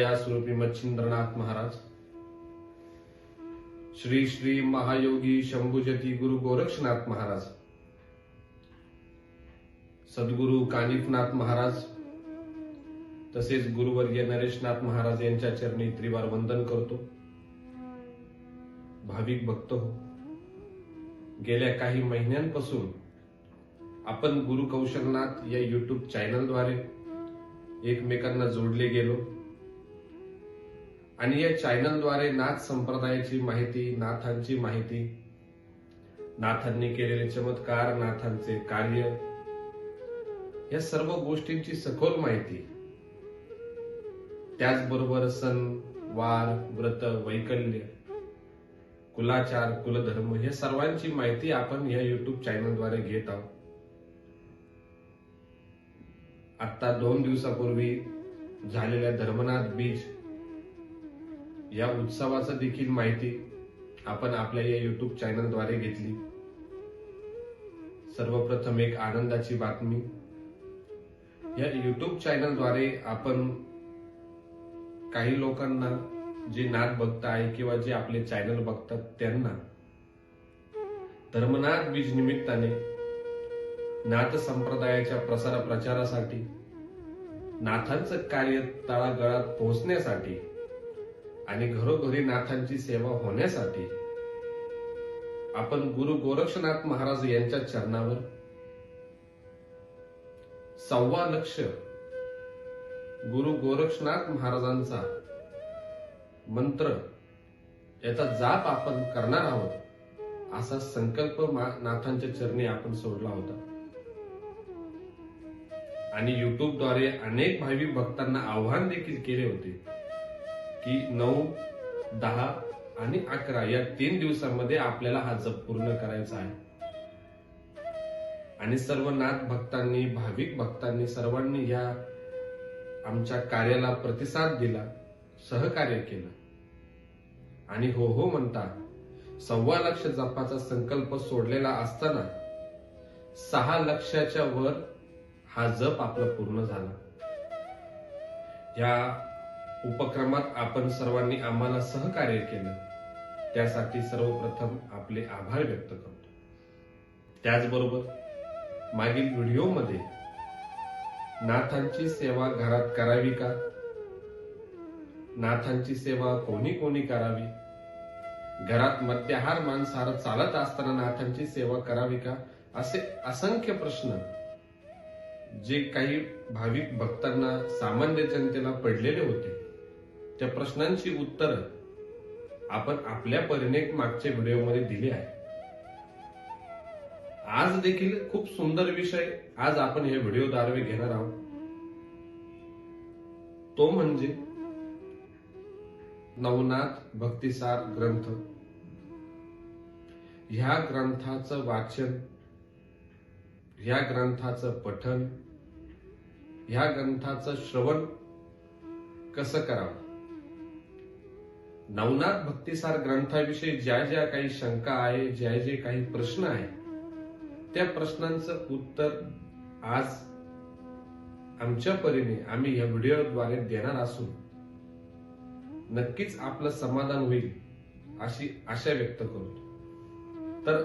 या स्वरूपी मच्छिंद्रनाथ महाराज. श्री श्री महायोगी शंभुजती गुरु गोरक्षनाथ महाराज. सद्गुरु कानिफनाथ महाराज. तसेच गुरुवर्य नरेशनाथ महाराज यांच्या चरणी त्रिवार वंदन करतो. भाविक भक्त हो. गेल्या काही महिन्यांपासून आपण गुरु कौशलनाथ या युट्यूब चॅनलद्वारे एकमेकांना जोडले गेलो. आणि या चॅनलद्वारे नाथ संप्रदायाची माहिती नाथांची माहिती नाथांनी केलेले चमत्कार नाथांचे कार्य या सर्व गोष्टींची सखोल माहिती. त्याचबरोबर सण वार व्रत वैकल्य कुलाचार कुलधर्म या सर्वांची माहिती आपण या युट्यूब चॅनलद्वारे घेत आहोत. आता दोन दिवसापूर्वी झालेल्या धर्मनाथ बीज या उत्सवाचं देखील माहिती आपण आपल्या या युट्यूब चॅनलद्वारे घेतली. सर्वप्रथम एक आनंदाची बातमी. या युट्यूब चॅनलद्वारे आपण काही लोकांना जे नाद भक्त आहे किंवा जे आपले चॅनल बघतात त्यांना धर्मनाथ बीज निमित्ताने नाथ संप्रदायाच्या प्रसार प्रचारासाठी नाथांचं कार्य तळागळात पोहोचण्यासाठी आणि घरोघरी नाथांची सेवा होण्यासाठी आपण गुरु गोरक्षनाथ महाराज यांच्या चरणावर सव्वा लक्ष गुरु गोरक्षनाथ महाराजांचा मंत्र याचा जाप आपण करणार आहोत असा संकल्प नाथांच्या चरणी आपण सोडला होता. आणि युट्यूबद्वारे अनेक भावी भक्तांना आव्हान देखील केले होते. की नऊ दहा आणि अकरा या तीन दिवसांमध्ये आपल्याला हा जप पूर्ण करायचा आहे. आणि सर्व नाथ भक्तांनी भाविक भक्तांनी सर्वांनी या आमच्या कार्याला प्रतिसाद दिला सहकार्य केलं. आणि हो हो म्हणता सव्वा लक्ष जपाचा संकल्प सोडलेला असताना सहा लक्षाच्या वर हा जप आपला पूर्ण झाला. या उपक्रमात आपण सर्वांनी आम्हाला सहकार्य केलं. त्यासाठी सर्वप्रथम आपले आभार व्यक्त करतो. त्याचबरोबर मागील व्हिडिओमध्ये नाथांची सेवा घरात करावी का? नाथांची सेवा कोणी कोणी करावी? घरात मद्याहार मांसाहार चालत असताना नाथांची सेवा करावी का? असे असंख्य प्रश्न जे काही भाविक भक्तांना सामान्य जनतेला पडलेले होते. त्या प्रश्नांची उत्तर आपण आपल्या परीने मागच्या व्हिडिओमध्ये दिली आहे. आज देखील खूप सुंदर विषय आज आपण या व्हिडिओद्वारे घेणार आहोत. तो म्हणजे नवनाथ भक्तिसार ग्रंथ. ह्या ग्रंथाचं वाचन ह्या ग्रंथाचं पठन ह्या ग्रंथाचं श्रवण कसं करावं? नवनाथ भक्तिसार ग्रंथाविषयी ज्या ज्या काही शंका आहे ज्या जे काही प्रश्न आहे त्या प्रश्नांचं उत्तर आज आमच्या परीने आम्ही या व्हिडिओद्वारे देणार असून नक्कीच आपलं समाधान होईल अशी आशा व्यक्त करतो तर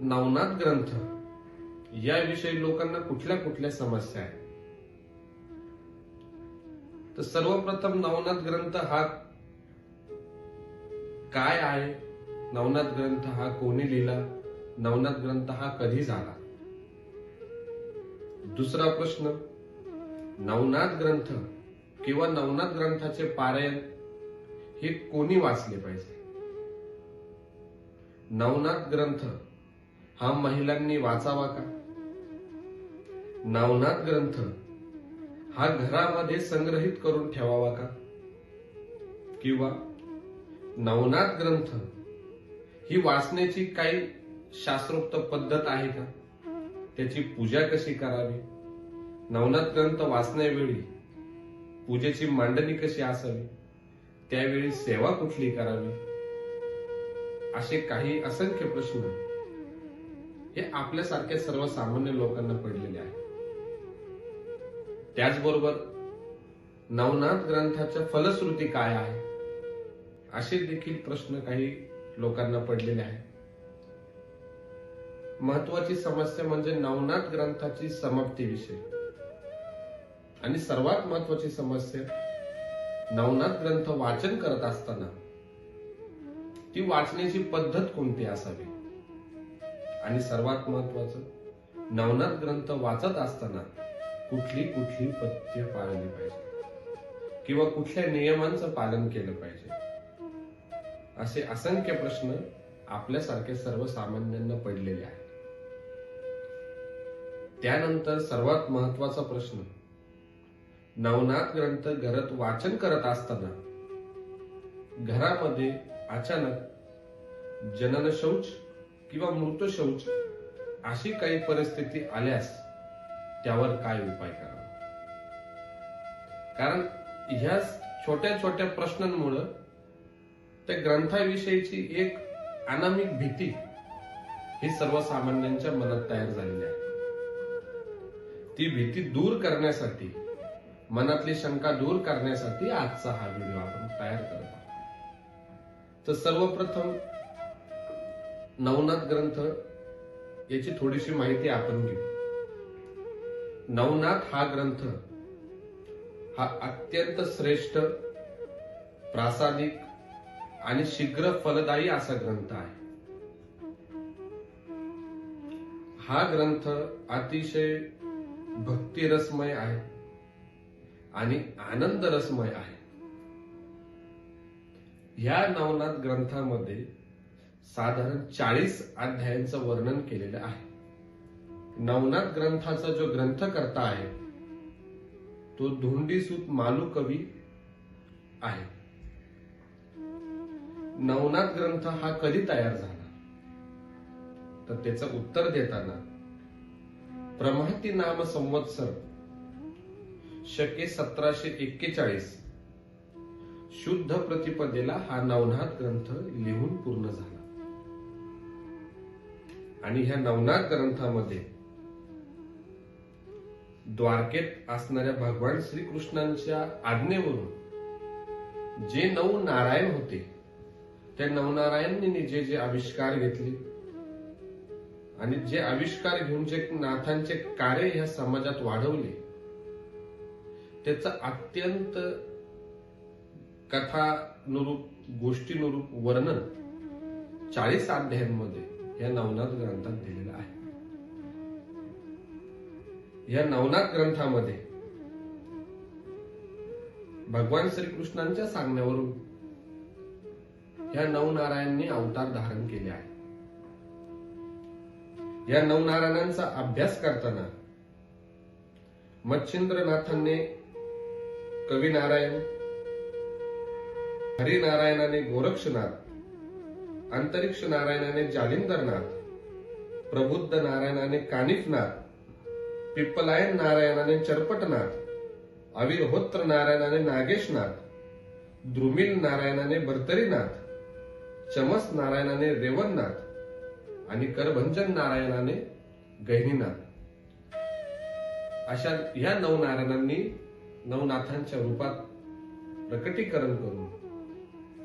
नवनाथ ग्रंथ याविषयी लोकांना कुठल्या कुठल्या समस्या आहेत? तर सर्वप्रथम नवनाथ ग्रंथ हा काय आहे? नवनाथ ग्रंथ हा कोणी लिहिला? नवनाथ ग्रंथ हा कधी झाला? दुसरा प्रश्न नवनाथ ग्रंथ किंवा नवनाथ ग्रंथाचे पारायण हे कोणी वाचले पाहिजे? नवनाथ ग्रंथ हा महिलांनी वाचावा का? नवनाथ ग्रंथ हा घरामध्ये संग्रहित करून ठेवावा का? किंवा नवनाथ ग्रंथ. ही वाचण्याची काही शास्त्रोक्त पद्धत आहे का? त्याची पूजा कशी करावी? नवनाथ ग्रंथ वाचण्यावेळी पूजेची मांडणी कशी असावी? त्यावेळी सेवा कुठली करावी? असे काही असंख्य प्रश्न हे आपल्यासारख्या सर्वसामान्य लोकांना पडलेले आहेत. त्याचबरोबर नवनाथ ग्रंथाच्या फलश्रुती काय आहे असे देखील प्रश्न काही लोकांना पडलेले आहेत. महत्वाची समस्या म्हणजे नवनाथ ग्रंथाची समाप्ती विषय. आणि सर्वात महत्वाची समस्या नवनाथ ग्रंथ वाचन करत असताना ती वाचण्याची पद्धत कोणती असावी? आणि सर्वात महत्वाचं नवनाथ ग्रंथ वाचत असताना कुठली कुठली पथ्य पाळली पाहिजे? किंवा कुठल्या नियमांचं पालन केलं पाहिजे? असे असंख्य प्रश्न आपल्यासारखे सर्वसामान्यांना पडलेले आहेत. त्यानंतर सर्वात महत्त्वाचा प्रश्न नवनाथ ग्रंथ घरात वाचन करत असताना घरामध्ये अचानक जनन शौच किंवा मृत शौच अशी काही परिस्थिती आल्यास त्यावर काय उपाय करावा? कारण ह्या छोट्या छोट्या प्रश्नांमुळं त्या ग्रंथाविषयीची एक अनामिक भीती ही सर्वसामान्यांच्या मनात तयार झालेली आहे. ती भीती दूर करण्यासाठी मनातली शंका दूर करण्यासाठी आजचा हा व्हिडिओ आपण तयार करत आहोत. तर सर्वप्रथम नवनाथ ग्रंथ याची थोडीशी माहिती आपण घेऊ. नवनाथ हा ग्रंथ हा अत्यंत श्रेष्ठ प्रासादिक आणि शीघ्र फलदायी असा ग्रंथ आहे. हा ग्रंथ अतिशय भक्तिरसमय आहे आणि आनंद रसमय आहे. ह्या नवनाथ ग्रंथामध्ये साधारण चाळीस अध्यायांचं वर्णन केलेलं आहे. नवनाथ ग्रंथाचा जो ग्रंथकर्ता आहे तो धोंडीसूत मालू कवी आहे. नवनाथ ग्रंथ हा कधी तयार झाला? तर त्याचं उत्तर देताना प्रमाती नाम संवत्सर शके सतराशे एक्केचाळीस शुद्ध प्रतिपदेला हा नवनाथ ग्रंथ लिहून पूर्ण झाला. आणि ह्या नवनाथ ग्रंथामध्ये द्वारकेत असणाऱ्या भगवान श्रीकृष्णांच्या आज्ञेवरून जे नऊ नारायण होते त्या नवनारायणने जे जे आविष्कार घेतले. आणि जे आविष्कार घेऊन जे नाथांचे कार्य ह्या समाजात वाढवले त्याचा अत्यंत कथानुरूप गोष्टीनुरूप वर्णन चाळीस अध्यायांमध्ये या नवनाथ ग्रंथात दिलेलं आहे. या नवनाथ ग्रंथामध्ये भगवान श्रीकृष्णांच्या सांगण्यावरून या नवनारायणांनी अवतार धारण केले आहे या नवनारायणांचा अभ्यास करताना मच्छिंद्रनाथांनी कवी नारायण हरिनारायणाने गोरक्षनाथ अंतरिक्ष नारायणाने जालिंदरनाथ प्रबुद्ध नारायणाने कानिफनाथ पिप्पलायन नारायणाने चरपटनाथ अविरहोत्र नारायणाने नागेशनाथ द्रुमिल नारायणाने बर्तरीनाथ चमस नारायणाने रेवणनाथ आणि करभंजन नारायणाने गहिनीनाथ. अशा ह्या नवनारायणांनी नवनाथांच्या रूपात प्रकटीकरण करून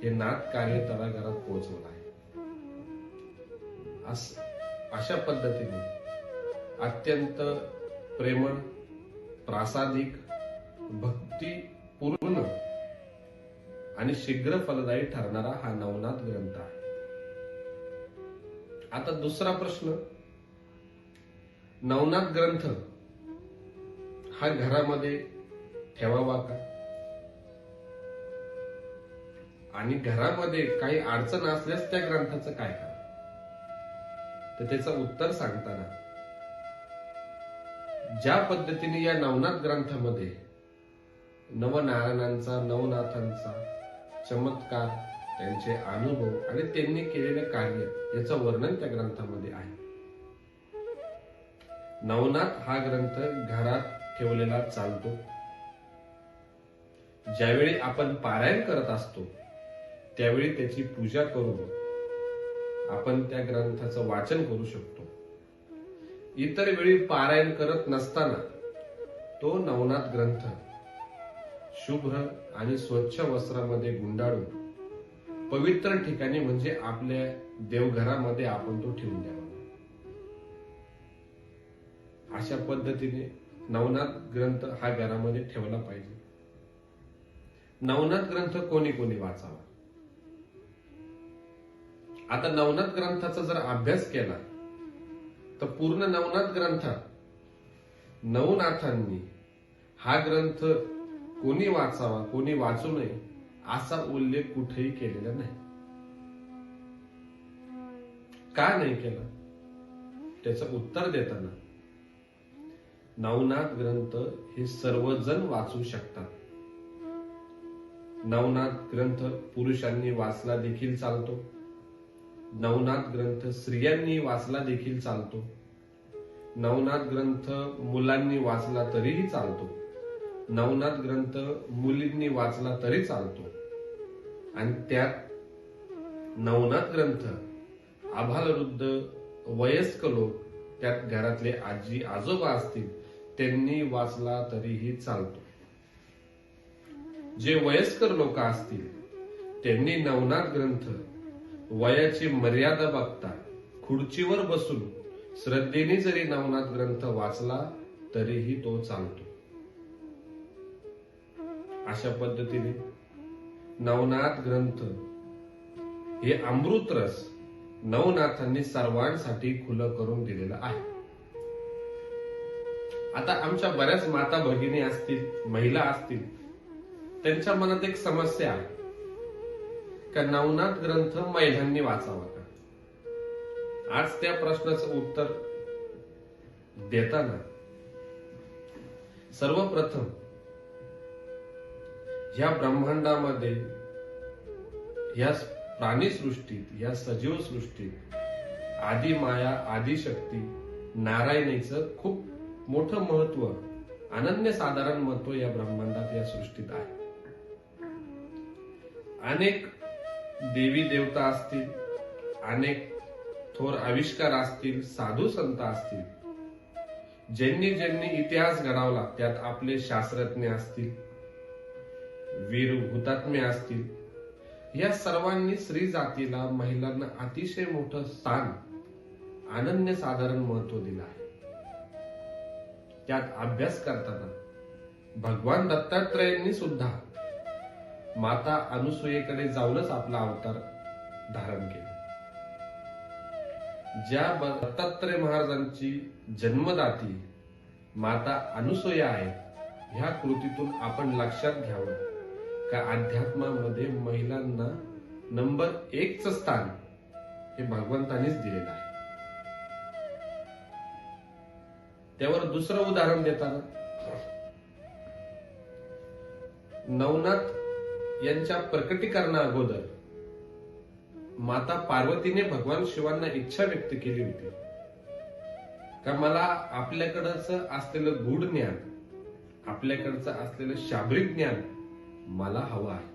हे नाथ कार्य तळागारात पोहोचवलं आहे. अस- अशा पद्धतीने अत्यंत प्रेमळ प्रासादिक भक्तीपूर्ण आणि शीघ्र फलदायी ठरणारा हा नवनाथ ग्रंथ आहे. आता दुसरा प्रश्न. नवनाथ ग्रंथ हा घरामध्ये ठेवावा का? आणि घरामध्ये काही अडचण असल्यास त्या ग्रंथाचं काय का तर त्याचं उत्तर सांगताना ज्या पद्धतीने या नवनाथ ग्रंथामध्ये नवनारायणांचा नवनाथांचा चमत्कार त्यांचे अनुभव आणि त्यांनी केलेले कार्य याचं वर्णन त्या ग्रंथामध्ये आहे. नवनाथ हा ग्रंथ घरात ठेवलेला चालतो. ज्यावेळी आपण पारायण करत असतो त्यावेळी त्याची पूजा करून आपण त्या ग्रंथाचं वाचन करू शकतो. इतर वेळी पारायण करत नसताना तो नवनाथ ग्रंथ शुभ्र आणि स्वच्छ वस्त्रामध्ये गुंडाळून पवित्र ठिकाणी म्हणजे आपल्या देवघरामध्ये आपण तो ठेवून द्यावा. अशा पद्धतीने नवनाथ ग्रंथ हा घरामध्ये ठेवला पाहिजे. नवनाथ ग्रंथ कोणी कोणी वाचावा? आता नवनाथ ग्रंथाचा जर अभ्यास केला तर पूर्ण नवनाथ ग्रंथात नवनाथांनी हा ग्रंथ कोणी वाचावा कोणी वाचू नये असा उल्लेख कुठेही केलेला नाही. का नाही केला? त्याचं उत्तर देताना. नवनाथ ग्रंथ हे सर्वजण वाचू शकतात. नवनाथ ग्रंथ पुरुषांनी वाचला देखील चालतो. नवनाथ ग्रंथ स्त्रियांनी वाचला देखील चालतो. नवनाथ ग्रंथ मुलांनी वाचला तरीही चालतो. नवनाथ ग्रंथ मुलींनी वाचला तरी चालतो. आणि त्यात नवनाथ ग्रंथ आभालवृद्ध वयस्क लोक त्यात घरातले आजी आजोबा असतील त्यांनी वाचला तरीही चालतो. जे वयस्कर लोक असतील त्यांनी नवनाथ ग्रंथ वयाची मर्यादा बघता खुर्चीवर बसून श्रद्धेने जरी नवनाथ ग्रंथ वाचला तरीही तो चालतो. अशा पद्धतीने नवनाथ ग्रंथ हे अमृत रस नवनाथांनी सर्वांसाठी खुलं करून दिलेलं आहे. आता आमच्या बऱ्याच माता भगिनी असतील महिला असतील त्यांच्या मनात एक समस्या आहे. का नवनाथ ग्रंथ महिलांनी वाचावा का? आज त्या प्रश्नाचं उत्तर देताना सर्वप्रथम या ब्रह्मांडामध्ये या प्राणीसृष्टीत या सजीव सृष्टीत आदि माया आदिशक्ती नारायणीचं खूप मोठं महत्त्व अनन्य साधारण महत्त्व या ब्रह्मांडात या सृष्टीत आहे. अनेक देवी देवता असतील अनेक थोर आविष्कार असतील साधू संत असतील ज्यांनी ज्यांनी इतिहास घडावला त्यात आपले शास्त्रज्ञ असतील वीर हुतात्मे असतील. या सर्वांनी स्त्री जातीला महिलांना अतिशय मोठं स्थान अनन्य साधारण महत्त्व दिलं आहे. त्यात अभ्यास करताना भगवान दत्तात्रयांनी सुद्धा माता अनुसुयेकडे जाऊनच आपला अवतार धारण केला. ज्या दत्तात्रय महाराजांची जन्मदाती माता अनुसुया आहे ह्या कृतीतून आपण लक्षात घ्यावं. का अध्यात्मामध्ये महिलांना नंबर एकच स्थान हे भगवंतानेच दिलेलं आहे. त्यावर दुसरं उदाहरण देताना नवनाथ यांच्या प्रकटीकरणा अगोदर माता पार्वतीने भगवान शिवांना इच्छा व्यक्त केली होती. का मला आपल्याकडचं असलेलं गूढ ज्ञान आपल्याकडचं असलेलं शाब्रिक ज्ञान मला हवं आहे.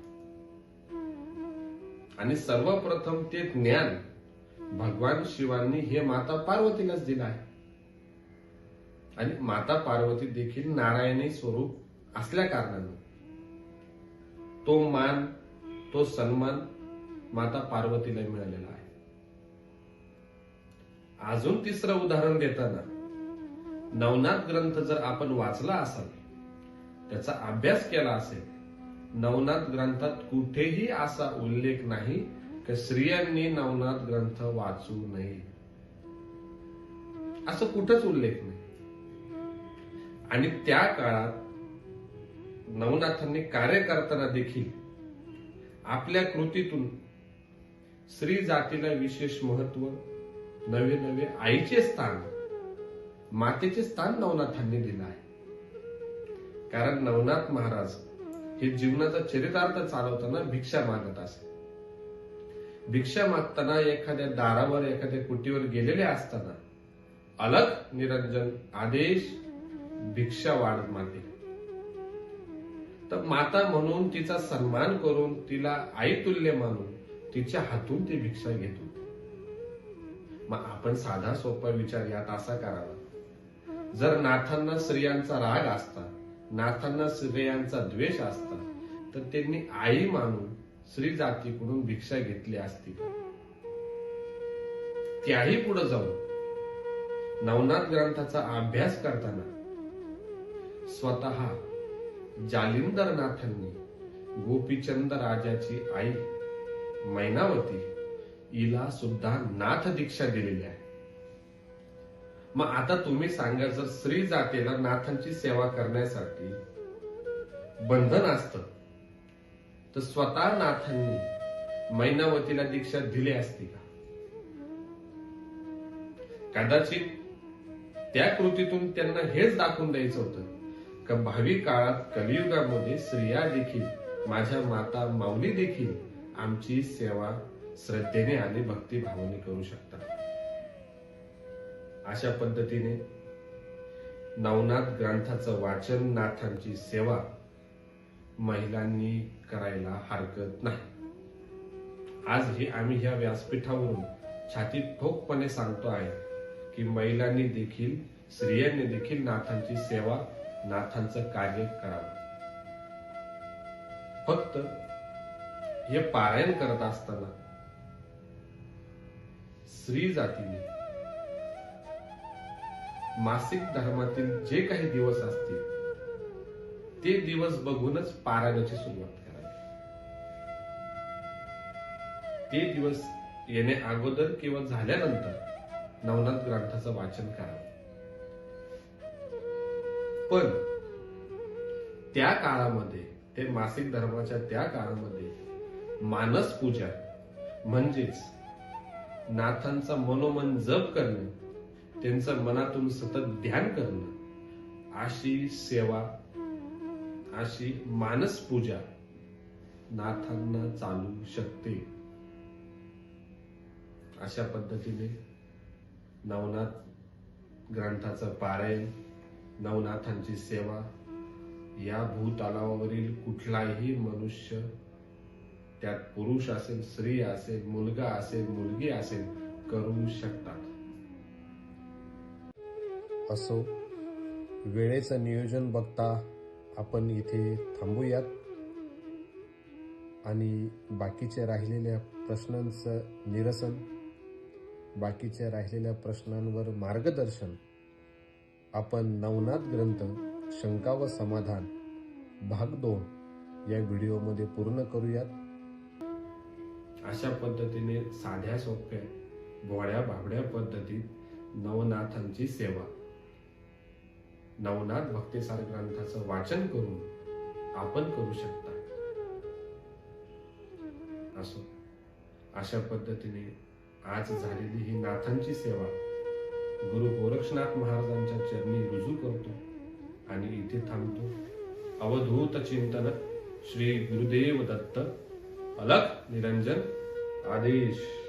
आणि सर्वप्रथम ते ज्ञान भगवान शिवांनी हे माता पार्वतीलाच दिलं आहे. आणि माता पार्वती देखील नारायणी स्वरूप असल्या कारणानं. तो मान तो सन्मान माता पार्वतीला मिळालेला आहे. अजून तिसरं उदाहरण देताना नवनाथ ग्रंथ जर आपण वाचला असाल त्याचा अभ्यास केला असेल नवनाथ ग्रंथात कुठेही असा उल्लेख नाही की स्त्रियांनी नवनाथ ग्रंथ वाचू नये. असं कुठंच उल्लेख नाही. आणि त्या काळात नवनाथांनी कार्य करताना देखील आपल्या कृतीतून स्त्री जातीला विशेष महत्त्व नवे नवे आईचे स्थान मातेचे स्थान नवनाथांनी दिलं आहे. कारण नवनाथ महाराज हे जीवनाचा चरितार्थ चालवताना भिक्षा मागत असे. भिक्षा मागताना एखाद्या दारावर एखाद्या कुटीवर गेलेले असताना अलग निरंजन आदेश भिक्षा वाढत मागे. तर माता म्हणून तिचा सन्मान करून तिला आई तुल्य मानून तिच्या हातून ती भिक्षा घेत. होती मग आपण साधा सोपा विचार यात असा करावा. जर नाथांना स्त्रियांचा राग असता नाथांना सुभेयांचा द्वेष असता तर त्यांनी आई मानून श्री जातीकडून भिक्षा घेतली असती. त्याही पुढे जाऊन नवनाथ ग्रंथाचा अभ्यास करताना स्वतः जालिंदर नाथांनी गोपीचंद राजाची आई मैनावती हिला सुद्धा नाथ दीक्षा दिलेली आहे. मग आता तुम्ही सांगा जर स्त्री जातीला नाथांची सेवा करण्यासाठी बंधन असत तर स्वतः नाथांनी मैनावतीला दीक्षा दिली असती का? कदाचित त्या कृतीतून त्यांना हेच दाखवून द्यायचं होतं का भावी काळात कलियुगामध्ये स्त्रिया देखील माझ्या माता माऊली देखील आमची सेवा श्रद्धेने आणि भक्तिभावाने करू शकतात. अशा पद्धतीने नवनाथ ग्रंथाचं वाचन नाथांची सेवा महिलांनी करायला हरकत नाही. आजही आम्ही ह्या व्यासपीठावरून छातीत ठोकपणे सांगतो आहे की महिलांनी देखील स्त्रियांनी देखील नाथांची सेवा नाथांचं कार्य करावं. फक्त हे पारायण करत असताना स्त्री जातीने मासिक धर्मातील जे काही दिवस असतील ते दिवस बघूनच पारायणाची सुरुवात करावी. ते दिवस येणे अगोदर किंवा झाल्यानंतर नवनाथ ग्रंथाचं वाचन करावं. पण त्या काळामध्ये ते मासिक धर्माच्या त्या काळामध्ये मानस पूजा म्हणजेच नाथांचा मनोमन जप करणे त्यांचं मनातून सतत ध्यान करणं अशी सेवा अशी मानस पूजा नाथांना चालू शकते. अशा पद्धतीने नवनाथ ग्रंथाचं पारायण नवनाथांची सेवा या भूतालावरील कुठलाही मनुष्य त्यात पुरुष असेल स्त्री असेल मुलगा असेल मुलगी असेल करू शकतात. असो वेळेचं नियोजन बघता आपण इथे थांबूयात. आणि बाकीच्या राहिलेल्या प्रश्नांचं निरसन बाकीच्या राहिलेल्या प्रश्नांवर मार्गदर्शन आपण नवनाथ ग्रंथ शंका व समाधान भाग दोन या व्हिडिओमध्ये पूर्ण करूयात. अशा पद्धतीने साध्या सोप्या भोळ्या भाबड्या पद्धतीत नवनाथांची सेवा. नवनाथ भक्तेसार ग्रंथाचं वाचन करून आपण करू शकता. असो. अशा पद्धतीने आज झालेली ही नाथांची सेवा गुरु गोरक्षनाथ महाराजांच्या चरणी रुजू करतो आणि इथे थांबतो. अवधूत चिंतन श्री गुरुदेव दत्त. अलख निरंजन. आदेश.